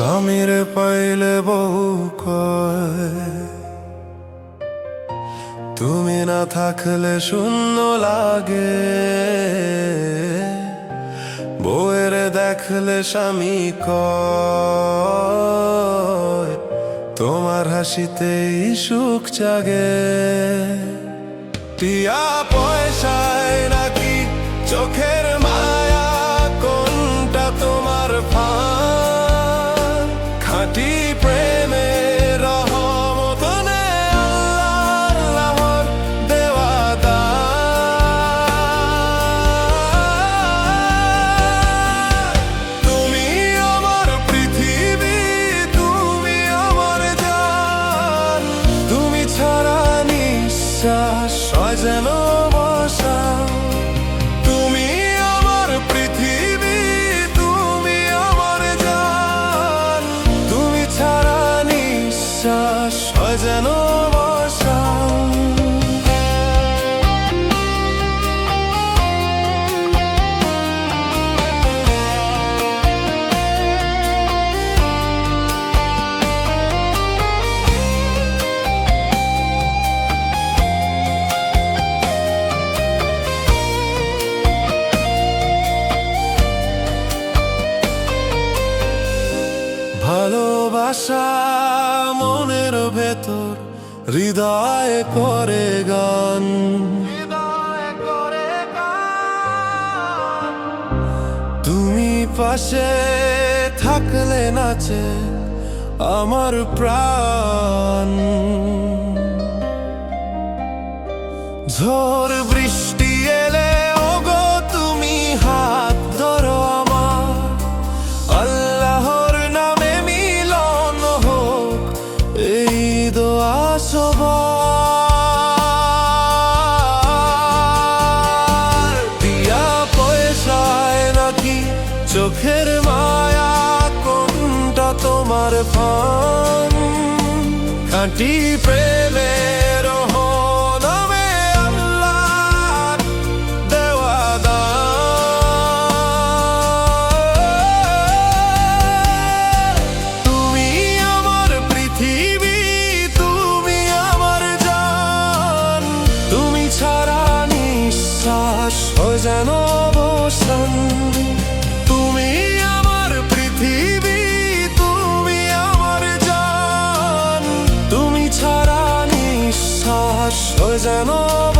স্বামীর পাইলে বহু তুমি না থাকলে শূন্য লাগে। বউয়ের দেখলে স্বামী কয়, তোমার হাসিতেই সুখ জাগে। টিয়া পয়সায় নাকি চোখে যেন বসা। তুমি আমার পৃথিবী তুমি আমার জান। তুমি ছাড়া নিঃশ্বাস হয় যেন ভালোবাসা মনের ভেতর হৃদয় করে গান। তুমি পাশে থাকলে নাচে আমার প্রাণ। ঝড় এই দোয়া দিয়া পয়সায় নাকি চোখের মায়া কোনটা তোমার ফান? খাঁটি প্রেমের জান